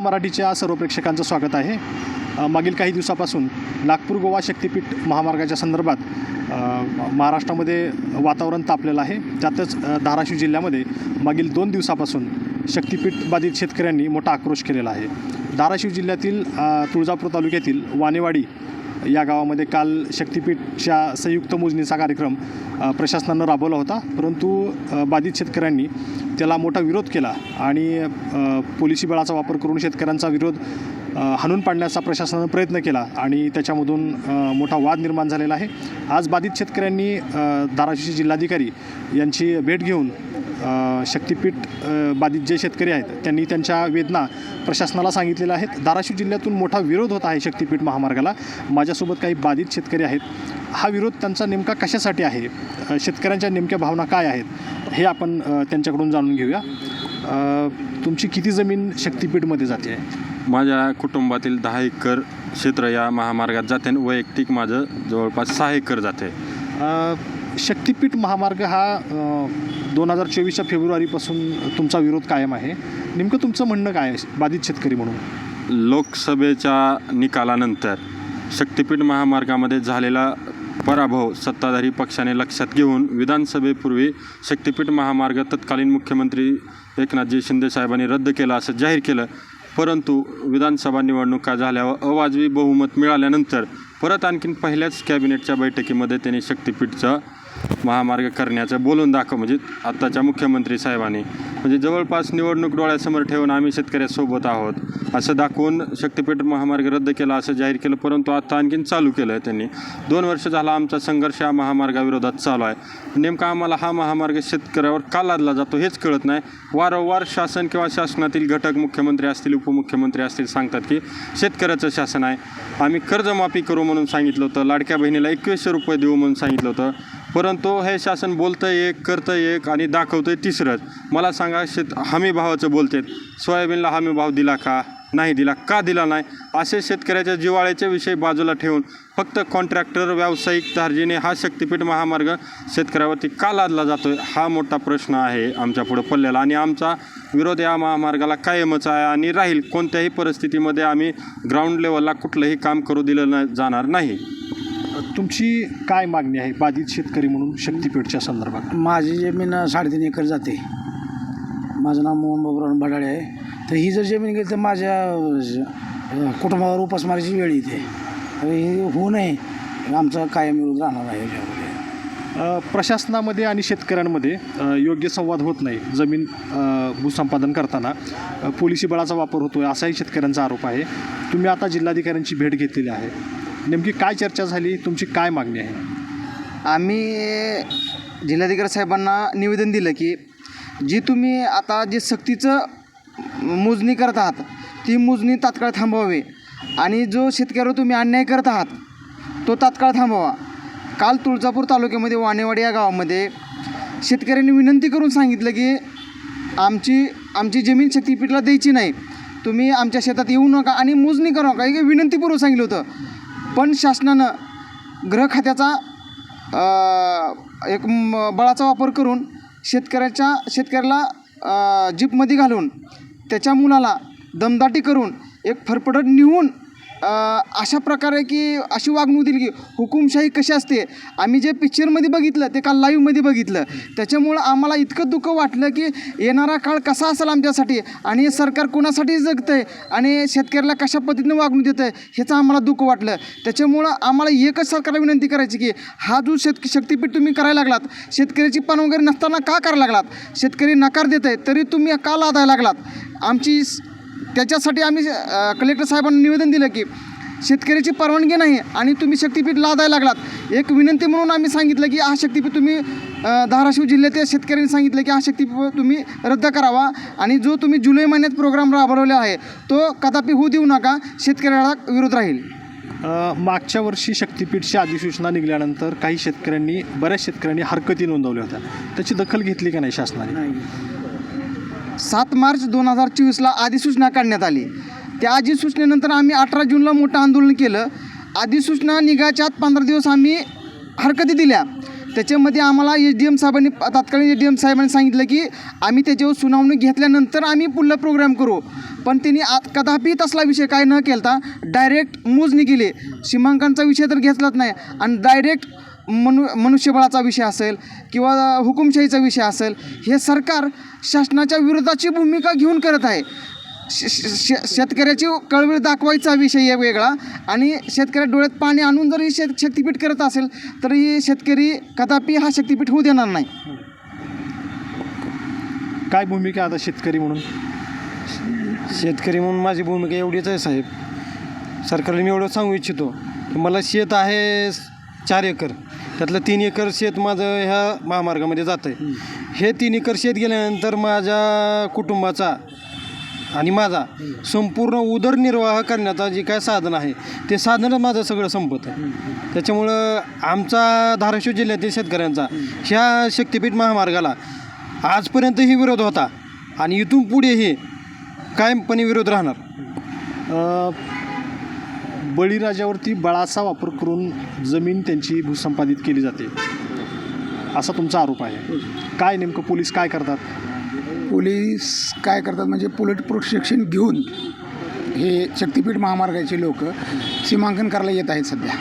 मराठीच्या सर्व प्रेक्षकांचं स्वागत आहे. मागील काही दिवसापासून नागपूर गोवा शक्तिपीठ महामार्गाच्या संदर्भात महाराष्ट्रामध्ये वातावरण तापलेलं आहे. त्यातच धाराशिव जिल्ह्यामध्ये मागील दोन दिवसापासून शक्तिपीठ बाधित शेतकऱ्यांनी मोठा आक्रोश केलेला आहे. धाराशिव जिल्ह्यातील तुळजापूर तालुक्यातील वानेवाडी या गावामध्ये काल शक्तिपीठच्या संयुक्त मोजणीचा कार्यक्रम प्रशासनानं राबवला होता. परंतु बाधित शेतकऱ्यांनी त्याला मोठा विरोध केला आणि पोलिसी बळाचा वापर करून शेतकऱ्यांचा विरोध हाणून पाडण्याचा प्रशासनानं प्रयत्न केला आणि त्याच्यामधून मोठा वाद निर्माण झालेला आहे. आज बाधित शेतकऱ्यांनी धाराशिवचे जिल्हाधिकारी यांची भेट घेऊन शक्तिपीठ बाधित जे शेतकरी आहेत त्यांनी त्यांच्या वेदना प्रशासनाला सांगितलेल्या आहेत. धाराशिव जिल्ह्यातून मोठा विरोध होत आहे शक्तिपीठ महामार्गाला. माझ्यासोबत काही बाधित शेतकरी आहेत. हा विरोध त्यांचा नेमका कशासाठी आहे? शेतकऱ्यांच्या नेमक्या भावना काय आहेत? हे आपण त्यांच्याकडून जाणून घेऊया. तुमची किती जमीन शक्तिपीठमध्ये जाते? माझ्या कुटुंबातील दहा एकर क्षेत्र या महामार्गात जाते आणि वैयक्तिक माझं जवळपास सहा एकर जाते. शक्तिपीठ महामार्ग हा दोन हजार चोवीसच्या फेब्रुवारीपासून तुमचा विरोध कायम आहे. नेमकं तुमचं म्हणणं काय आहे? बाधित शेतकरी म्हणून. लोकसभेच्या निकालानंतर शक्तिपीठ महामार्गामध्ये झालेला पराभव सत्ताधारी पक्षाने लक्षात घेऊन विधानसभेपूर्वी शक्तिपीठ महामार्ग तत्कालीन मुख्यमंत्री एकनाथजी शिंदे साहेबांनी रद्द केला असं जाहीर केलं. परंतु विधानसभा निवडणुका झाल्यावर अवाजवी बहुमत मिळाल्यानंतर परत आणखीन पहिल्याच कॅबिनेटच्या बैठकीमध्ये त्यांनी शक्तिपीठचं महामार्ग करण्याचं बोलून दाखव. म्हणजे आत्ताच्या मुख्यमंत्री साहेबांनी. म्हणजे जवळपास निवडणूक डोळ्यासमोर ठेवून आम्ही शेतकऱ्यासोबत आहोत. असं दाखवून शक्तिपीठ महामार्ग रद्द केला असं जाहीर केलं परंतु आत्ता आणखीन चालू केलं आहे त्यांनी. दोन वर्ष झाला आमचा संघर्ष हा महामार्गाविरोधात चालू आहे. नेमका आम्हाला हा महामार्ग शेतकऱ्यावर का लादला जातो हेच कळत नाही. वारंवार शासन किंवा शासनातील घटक मुख्यमंत्री असतील उपमुख्यमंत्री असतील सांगतात की शेतकऱ्याचं शासन आहे. आम्ही कर्जमाफी करू म्हणून सांगितलं होतं. लाडक्या बहिणीला एकवीसशे रुपये देऊ म्हणून सांगितलं होतं. परंतु हे शासन बोलतं एक करतं एक आणि दाखवतं तिसरंच. मला सांगा शेत हमी भावाचं बोलतात. सोयाबीनला हमी भाव दिला का? नाही दिला. का दिला नाही? असे शेतकऱ्याच्या जिवाळ्याच्या विषय बाजूला ठेवून फक्त कॉन्ट्रॅक्टर व्यावसायिक दार्जिने हा शक्तिपीठ महामार्ग शेतकऱ्यावरती का लादला जातो आहे हा मोठा प्रश्न आहे आमच्या पुढं पडलेला. आणि आमचा विरोध या महामार्गाला कायमच आहे आणि राहील. कोणत्याही परिस्थितीमध्ये आम्ही ग्राउंड लेवलला कुठलंही काम करू दिलं न जाणार नाही. तुमची काय मागणी आहे बाधित शेतकरी म्हणून शक्तिपीठच्या संदर्भात? माझी जमीन साडेतीन एकर जाते. माझं नाव मोहन बाबुराव भडाळे आहे. तर ही जर जमीन गेली तर माझ्या कुटुंबावर उपासमारीची वेळ येते. तर हे होऊ नये. आमचा कायम विरोध राहणार आहे याच्यामध्ये. प्रशासनामध्ये आणि शेतकऱ्यांमध्ये योग्य संवाद होत नाही जमीन भूसंपादन करताना. पोलिसी बळाचा वापर होतो आहे असाही शेतकऱ्यांचा आरोप आहे. तुम्ही आता जिल्हाधिकाऱ्यांची भेट घेतलेली आहे. नेमकी काय चर्चा झाली? तुमची काय मागणी आहे? आम्ही जिल्हाधिकारी साहेबांना निवेदन दिलं की जी तुम्ही आता जे सक्तीचं मोजणी करत आहात ती मोजणी तात्काळ थांबवावी. आणि जो शेतकऱ्यावर तुम्ही अन्याय करत आहात तो तात्काळ थांबवा. काल तुळजापूर तालुक्यामध्ये वाणेवाडी या गावामध्ये शेतकऱ्यांनी विनंती करून सांगितलं की आमची आमची जमीन शक्तीपीठला द्यायची नाही. तुम्ही आमच्या शेतात येऊ नका आणि मोजणी करू नका. हे विनंतीपूर्वक सांगितलं होतं. पण शासनानं गृह खात्याचा एक म- बळाचा वापर करून शेतकऱ्याच्या शेतकऱ्याला जीपमध्ये घालून त्याच्या मुलाला दमदाटी करून एक फरफटत नेऊन अशा प्रकारे की अशी वागणूक दिली की हुकुमशाही कशी असते? आम्ही जे पिक्चरमध्ये बघितलं ते काल लाईव्हमध्ये बघितलं. त्याच्यामुळं आम्हाला इतकं दुःख वाटलं की येणारा काळ कसा असेल आमच्यासाठी? आणि हे सरकार कोणासाठी जगतं आहे आणि शेतकऱ्याला कशा पद्धतीनं वागणूक देतं आहे ह्याचं आम्हाला दुःख वाटलं. त्याच्यामुळं आम्हाला एकच सरकारला विनंती करायची की हा जो शेत शक्तीपीठ तुम्ही करायला लागलात शेतकऱ्याची पण वगैरे नसताना का करायला लागलात? शेतकरी नकार देत आहे तरी तुम्ही का लादायला लागलात. आमची त्याच्यासाठी आम्ही कलेक्टर साहेबांना निवेदन दिलं की शेतकऱ्याची परवानगी नाही आणि तुम्ही शक्तीपीठ लादायला लागलात. एक विनंती म्हणून आम्ही सांगितलं की हा शक्तीपीठ तुम्ही धाराशिव जिल्ह्यातील शेतकऱ्यांनी सांगितलं की हा शक्तीपीठ तुम्ही रद्द करावा आणि जो तुम्ही जुलै महिन्यात प्रोग्राम राबवलेला आहे तो कदापि होऊ देऊ नका शेतकऱ्याला विरोध राहील. मागच्या वर्षी शक्तीपीठची अधिसूचना निघाल्यानंतर काही शेतकऱ्यांनी बऱ्याच शेतकऱ्यांनी हरकती नोंदवल्या होत्या. त्याची दखल घेतली का नाही शासनाने? सात मार्च दोन हजार चोवीसला अधिसूचना काढण्यात आली. त्या अधिसूचनेनंतर आम्ही अठरा जूनला मोठं आंदोलन केलं. अधिसूचना निघायच्या आत पंधरा दिवस आम्ही हरकती दिल्या. त्याच्यामध्ये आम्हाला एच डी एम साहेबांनी तात्कालीन एच डी एम साहेबांनी सांगितलं की आम्ही त्याच्यावर सुनावणी घेतल्यानंतर आम्ही पुढला प्रोग्राम करू. पण त्यांनी आत कदापि तसला विषय काय न केलता डायरेक्ट मोजणी केली. सीमांकनचा विषय तर घेतलाच नाही. आणि डायरेक्ट मनु मनुष्यबळाचा विषय असेल किंवा हुकुमशाहीचा विषय असेल हे सरकार शासनाच्या विरोधाची भूमिका घेऊन करत आहे. श- श- शेतकऱ्याची कळवळ दाखवायचा विषय आहे वेगळा आणि शेतकऱ्या डोळ्यात पाणी आणून जर ही शेत शक्तीपीठ करत असेल तर ही शेतकरी कदापि हा शक्तीपीठ होऊ देणार नाही. काय भूमिका आता शेतकरी म्हणून? शेतकरी म्हणून माझी भूमिका एवढीच आहे साहेब. सरकारला मी एवढं सांगू इच्छितो. की मला शेत आहे चार एकर. त्यातलं तीन एकर शेत माझं ह्या महामार्गामध्ये जातं आहे हे तीन एकर शेत गेल्यानंतर माझ्या कुटुंबाचा आणि माझा संपूर्ण उदरनिर्वाह करण्याचा जे काय साधन आहे ते साधनच माझं सगळं संपत आहे. त्याच्यामुळं आमचा धाराशिव जिल्ह्यातील शेतकऱ्यांचा ह्या शक्तिपीठ महामार्गाला आजपर्यंतही विरोध होता आणि इथून पुढेही कायमपणे विरोध राहणार. बळीराजावरती बळाचा वापर करून जमीन त्यांची भूसंपादित केली जाते. असा तुमचा आरोप आहे. काय नेमकं पोलीस काय करतात? पोलीस काय करतात म्हणजे पोलीट प्रोटेक्शन घेऊन हे शक्तिपीठ महामार्गाचे लोक सीमांकन करायला येत आहेत सध्या.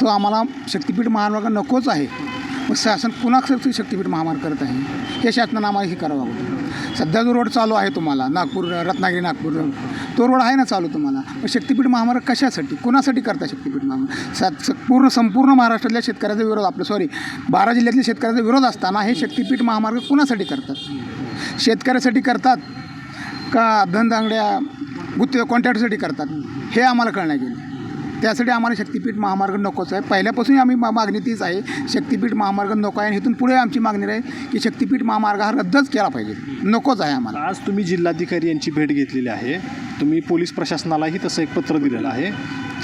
तो आम्हाला शक्तिपीठ महामार्ग नकोच आहे. मग शासन कुणासाठी शक्तीपीठ महामार्ग करत आहे. हे शासनानं आम्हाला हे करावं अगोदर सध्या जो रोड चालू आहे तुम्हाला नागपूर रत्नागिरी नागपूर तो रोड आहे ना चालू तुम्हाला. मग शक्तीपीठ महामार्ग कशासाठी कुणासाठी करता शक्तीपीठ महामार्ग? स- पूर्ण संपूर्ण महाराष्ट्रातल्या शेतकऱ्याचा विरोध आपलं सॉरी बारा जिल्ह्यातल्या शेतकऱ्याचा विरोध असताना हे शक्तीपीठ महामार्ग कोणासाठी करतात? शेतकऱ्यासाठी करतात का धनदांगड्या गुत्ते कॉन्ट्रॅक्टसाठी करतात? हे आम्हाला कळण्यात गेलं त्यासाठी आम्हाला शक्तिपीठ महामार्ग नकोच आहे. पहिल्यापासून आम्ही मा- मागणी तीच आहे शक्तिपीठ महामार्ग नको आहे आणि इथून पुढे आमची मागणी राहील की शक्तिपीठ महामार्ग हा रद्दच केला पाहिजे. नकोच आहे आम्हाला. आज तुम्ही जिल्हाधिकारी यांची भेट घेतलेली आहे. तुम्ही पोलीस प्रशासनालाही तसं एक पत्र दिलेलं आहे.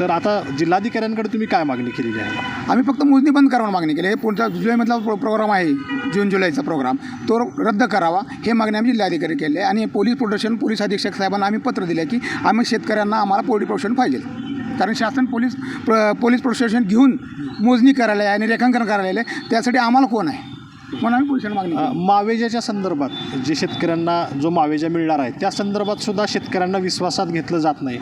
तर आता जिल्हाधिकाऱ्यांकडे तुम्ही काय मागणी केलेली आहे? आम्ही फक्त मोजणी बंद करावं मागणी केली हे पुढचा जुलैमधला प्रो प्रोग्राम आहे जून जुलैचा प्रोग्राम. तो रद्द करावा हे मागणी आम्ही जिल्हाधिकारी केली आहे. आणि पोलीस प्रोटेक्शन पोलीस अधीक्षक साहेबांना आम्ही पत्र दिले की आम्ही शेतकऱ्यांना आम्हाला पोलीस प्रोटेक्शन पाहिजे. कारण शासन पोलीस प्र पोलीस प्रोटेक्शन घेऊन मोजणी करायला आहे आणि रेखांकन करायला आहे. त्यासाठी आम्हाला कोण आहे? मावेजाच्या संदर्भात जे शेतकऱ्यांना जो मावेजा मिळणार आहे त्या संदर्भात सुद्धा शेतकऱ्यांना विश्वासात घेतलं जात नाही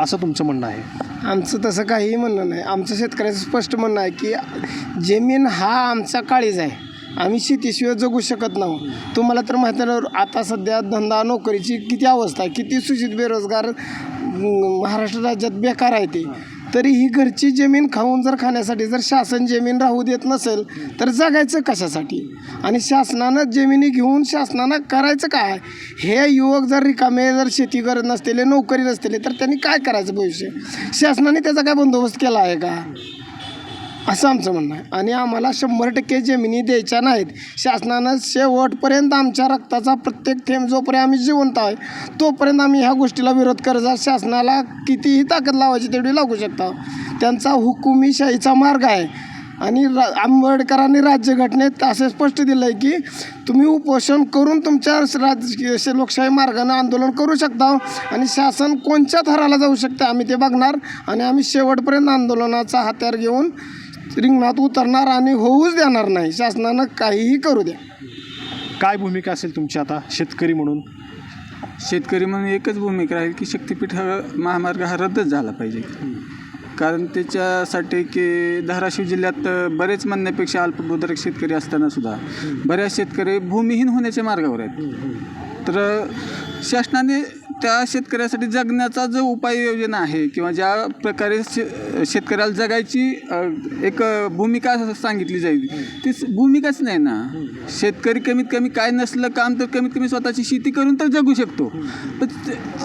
असं तुमचं म्हणणं आहे? आमचं तसं काहीही म्हणणं नाही. आमचं शेतकऱ्याचं स्पष्ट म्हणणं आहे की जमीन हा आमचा काळीज आहे. आम्ही शेतीशिवाय जगू शकत नाही. तुम्हाला तर माहिती आहे ना, आता सध्या धंदा नोकरीची किती अवस्था आहे किती सूचित बेरोजगार महाराष्ट्र राज्यात बेकार आहे ते. तरी ही घरची जमीन खाऊन जर खाण्यासाठी जर शासन जमीन राहू देत नसेल तर जगायचं कशासाठी? आणि शासनानं जमिनी घेऊन शासनानं करायचं काय? हे युवक जर रिकामे जर शेती करत नसलेले नोकरी नसलेले तर त्यांनी काय करायचं भविष्य? शासनाने त्याचा काय बंदोबस्त केला आहे का? असं आमचं म्हणणं आहे. आणि आम्हाला शंभर टक्के जमिनी द्यायच्या नाहीत. शासनानं शेवटपर्यंत आमच्या रक्ताचा प्रत्येक थेंब जोपर्यंत आम्ही जिवंत आहे तोपर्यंत आम्ही ह्या गोष्टीला विरोध करत शासनाला कितीही ताकद लावायची तेवढी लागू शकता. त्यांचा हुकुमीशाहीचा मार्ग आहे. आणि रा आंबेडकरांनी राज्यघटनेत असे स्पष्ट दिलं आहे की तुम्ही उपोषण करून तुमच्या राजकीय लोकशाही मार्गाने आंदोलन करू शकता आणि शासन कोणत्या थराला जाऊ शकते आम्ही ते बघणार. आणि आम्ही शेवटपर्यंत आंदोलनाचा हत्यार घेऊन रिंगणात उतरणार आणि होऊच देणार नाही. शासनानं काहीही करू द्या. काय भूमिका असेल तुमची आता शेतकरी म्हणून? शेतकरी म्हणून एकच भूमिका राहील की शक्तिपीठ हा महामार्ग हा रद्दच झाला पाहिजे. कारण त्याच्यासाठी की धाराशिव जिल्ह्यात बरेच म्हणण्यापेक्षा अल्पभूधारक शेतकरी असताना सुद्धा बऱ्याच शेतकरी भूमिहीन होण्याच्या मार्गावर आहेत. तर शासनाने त्या शेतकऱ्यासाठी जगण्याचा जो उपाययोजना आहे किंवा ज्या प्रकारे शे शेतकऱ्याला जगायची एक भूमिका सांगितली जाईल ती भूमिकाच नाही ना. शेतकरी कमीत कमी काय नसलं काम तर कमीत कमी स्वतःची शेती करून तर जगू शकतो. पण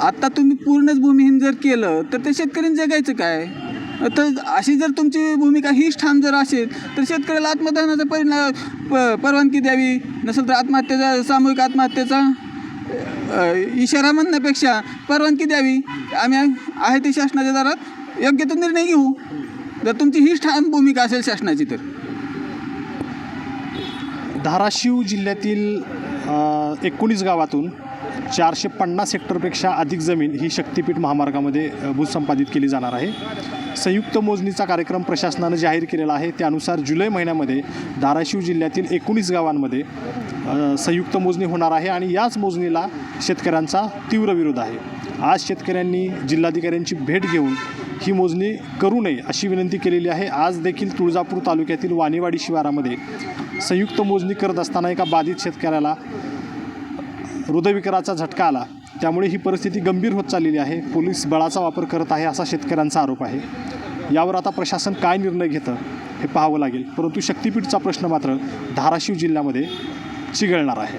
आता तुम्ही पूर्णच भूमिहीन जर केलं तर ते शेतकऱ्यांनी जगायचं काय? तर अशी जर तुमची भूमिका हीच ठाम जर असेल तर शेतकऱ्याला आत्मदहनाचा परिणाम प परवानगी द्यावी. नसेल तर आत्महत्येचा सामूहिक आत्महत्येचा. इशारा म्हणण्यापेक्षा परवानगी द्यावी. आम्ही आहे ते शासनाच्या दारात योग्य तो निर्णय घेऊ. जर तुमची हीच ठाम भूमिका असेल शासनाची तर. धाराशिव जिल्ह्यातील एकोणीस गावातून चारशे पन्नास हेक्टरपेक्षा अधिक जमीन ही शक्तिपीठ महामार्गामध्ये भूसंपादित केली जाणार आहे. संयुक्त मोजणीचा कार्यक्रम प्रशासनानं जाहीर केलेला आहे. त्यानुसार जुलै महिन्यामध्ये धाराशिव जिल्ह्यातील एकोणीस गावांमध्ये संयुक्त मोजणी होणार आहे आणि याच मोजणीला शेतकऱ्यांचा तीव्र विरोध आहे. आज शेतकऱ्यांनी जिल्हाधिकाऱ्यांची भेट घेऊन ही मोजणी करू नये अशी विनंती केलेली आहे. आज देखील तुळजापूर तालुक्यातील वाणीवाडी शिवारामध्ये संयुक्त मोजणी करत असताना एका बाधित शेतकऱ्याला हृदयविकाराचा झटका आला. त्यामुळे ही परिस्थिती गंभीर होत चाललेली आहे. पोलीस बळाचा वापर करत आहे असा शेतकऱ्यांचा आरोप आहे. यावर आता प्रशासन काय निर्णय घेतं हे पाहावं लागेल. परंतु शक्तीपीठचा प्रश्न मात्र धाराशिव जिल्ह्यामध्ये चिघळणार आहे.